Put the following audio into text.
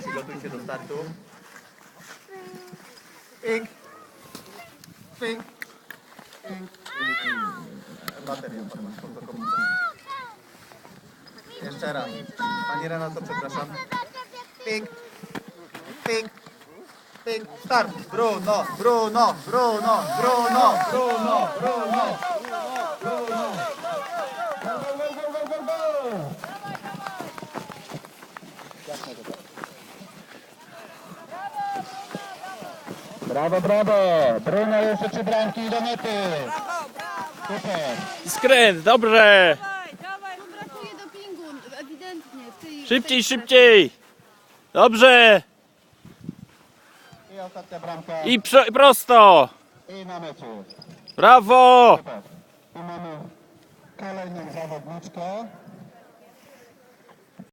Przygotuj się do startu. Ink. Fink. Ink. Baterię pod komórką. Jeszcze raz. Pani Renato, przepraszam. Pink. Pink. Ping. Start. Bruno, Bruno, Bruno, Bruno, Bruno, Bruno. Brawo, brawo! Bruno jeszcze trzy bramki do mety! Super! Skręt, dobrze! Dawaj, dawaj, bo brakuje dopingu, ewidentnie. w tej- Szybciej, w tej- szybciej! Dobrze! I ostatnia bramka I pro, prosto! i na mecie. Brawo! Super. Tu mamy kolejną zawodniczkę.